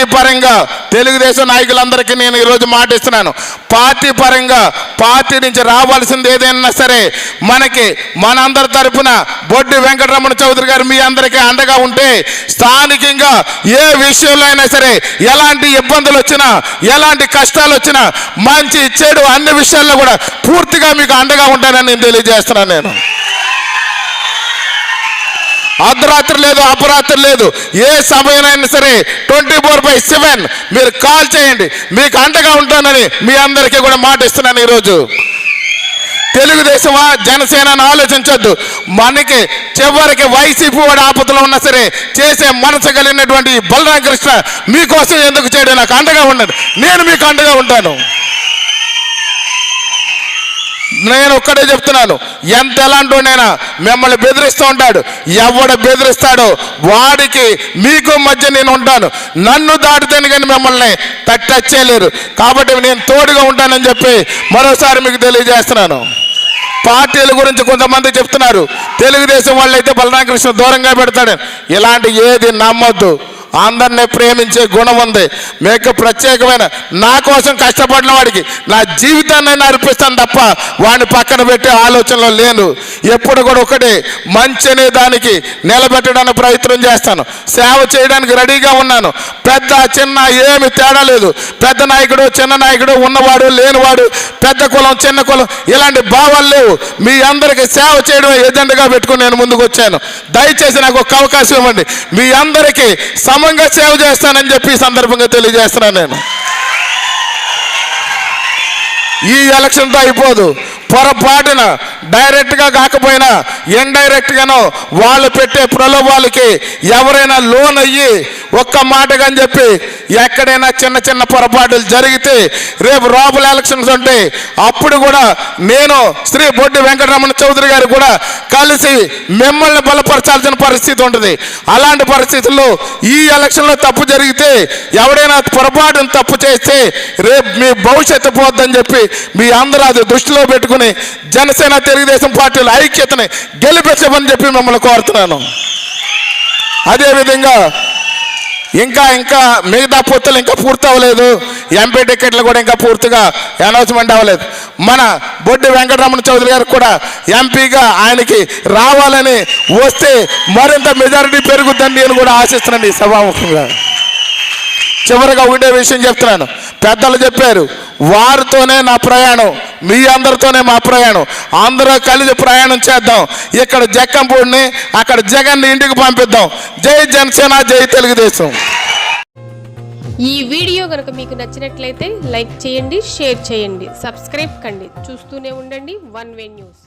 Party పరంగా తెలుగుదేశం నాయకులందరికీ నేను ఈరోజు మాటిస్తున్నాను. పార్టీ పరంగా పార్టీ నుంచి రావాల్సింది ఏదైనా సరే మనకి మనందరి తరపున బొడ్డి వెంకటరమణ చౌదరి గారు మీ అందరికీ అండగా ఉంటే స్థానికంగా ఏ విషయంలో అయినా సరే ఎలాంటి ఇబ్బందులు వచ్చినా ఎలాంటి కష్టాలు వచ్చినా మంచి చెడు అన్ని విషయాల్లో కూడా పూర్తిగా మీకు అండగా ఉంటానని నేను తెలియజేస్తున్నాను నేను. అర్ధరాత్రి లేదు అపరాత్రి లేదు. ఏ సమయమైనా సరే ట్వంటీ ఫోర్ బై సెవెన్ మీరు కాల్ చేయండి. మీకు అండగా ఉంటానని మీ అందరికీ కూడా మాట ఇస్తున్నాను ఈరోజు. తెలుగుదేశమా జనసేన ఆలోచించొద్దు. మనకి చివరికి వైసీపీ వాడు ఆపదలో ఉన్నా సరే చేసే మనసు కలిగినటువంటి బలరామకృష్ణ మీకోసం ఎందుకు చేయడం? నాకు అండగా ఉండదు. నేను మీకు అండగా ఉంటాను. నేను ఒక్కడే చెప్తున్నాను. ఎంత ఎలాంటి మిమ్మల్ని బెదిరిస్తూ ఉంటాడు. ఎవడు బెదిరిస్తాడో వాడికి మీకు మధ్య నేను ఉంటాను. నన్ను దాటితేనే కానీ మిమ్మల్ని తట్టచ్చేయలేరు. కాబట్టి నేను తోడుగా ఉంటానని చెప్పి మరోసారి మీకు తెలియజేస్తున్నాను. పార్టీల గురించి కొంతమంది చెప్తున్నారు. తెలుగుదేశం వాళ్ళైతే బలరామకృష్ణ దూరంగా పెడతాడు. ఇలాంటి ఏది నమ్మొద్దు. అందరినీ ప్రేమించే గుణం ఉంది. మీకు ప్రత్యేకమైన నా కోసం కష్టపడిన వాడికి నా జీవితాన్ని అర్పిస్తాను తప్ప వాడిని పక్కన పెట్టే ఆలోచనలో లేను. ఎప్పుడు కూడా ఒకటే మంచి అనే దానికి నిలబెట్టడానికి ప్రయత్నం చేస్తాను. సేవ చేయడానికి రెడీగా ఉన్నాను. పెద్ద చిన్న ఏమి తేడా లేదు. పెద్ద నాయకుడు చిన్న నాయకుడు ఉన్నవాడు లేనివాడు పెద్ద కులం చిన్న కులం ఇలాంటి భావాలు లేవు. మీ అందరికీ సేవ చేయడం ఏజెంట్గా పెట్టుకుని నేను ముందుకు వచ్చాను. దయచేసి నాకు ఒక అవకాశం ఇవ్వండి. మీ అందరికీ సమంగా సేవ చేస్తానని చెప్పి సందర్భంగా తెలియజేస్తున్నాను నేను. ఈ ఎలక్షన్తో అయిపోదు. పొరపాటున డైరెక్ట్గా కాకపోయినా ఇండైరెక్ట్గానో వాళ్ళు పెట్టే ప్రలోభాలకి ఎవరైనా లోన్ అయ్యి ఒక్క మాటగా అని చెప్పి ఎక్కడైనా చిన్న చిన్న పొరపాటులు జరిగితే రేపు లోపల ఎలక్షన్స్ ఉంటే అప్పుడు కూడా నేను శ్రీ బొడ్డి వెంకటరమణ చౌదరి గారు కూడా కలిసి మిమ్మల్ని బలపరచాల్సిన పరిస్థితి ఉంటుంది. అలాంటి పరిస్థితుల్లో ఈ ఎలక్షన్లో తప్పు జరిగితే ఎవడైనా పొరపాటును తప్పు చేస్తే రేపు మీ భవిష్యత్తు పోద్దని చెప్పి మీ అందరూ అది దృష్టిలో పెట్టుకుని జనసేన తెలుగుదేశం పార్టీల ఐక్యతని గెలిపించమని చెప్పి మిమ్మల్ని కోరుతున్నాను. అదేవిధంగా ఇంకా ఇంకా మిగతా పొత్తులు ఇంకా పూర్తి అవ్వలేదు ఎంపీ టికెట్లు కూడా ఇంకా పూర్తిగా అనౌన్స్మెంట్ అవ్వలేదు. మన బొడ్డి వెంకటరమణ చౌదరి గారు కూడా ఎంపీగా ఆయనకి రావాలని వస్తే మరింత మెజారిటీ పెరుగుద్దని నేను కూడా ఆశిస్తున్నాను ఈ సభాముఖంగా. చివరిగా ఉండే విషయం చెప్తున్నాను. పెద్దలు చెప్పారు వారితోనే నా ప్రయాణం మీ అందరితోనే మా ప్రయాణం. అందరూ కలిసి ప్రయాణం చేద్దాం. ఇక్కడ జక్కంపూడిని అక్కడ జగన్ని ఇంటికి పంపిద్దాం. జై జనసేన జై తెలుగుదేశం. ఈ వీడియో కనుక మీకు నచ్చినట్లయితే లైక్ చేయండి షేర్ చేయండి సబ్స్క్రైబ్ కండి. చూస్తూనే ఉండండి వన్ వే న్యూస్.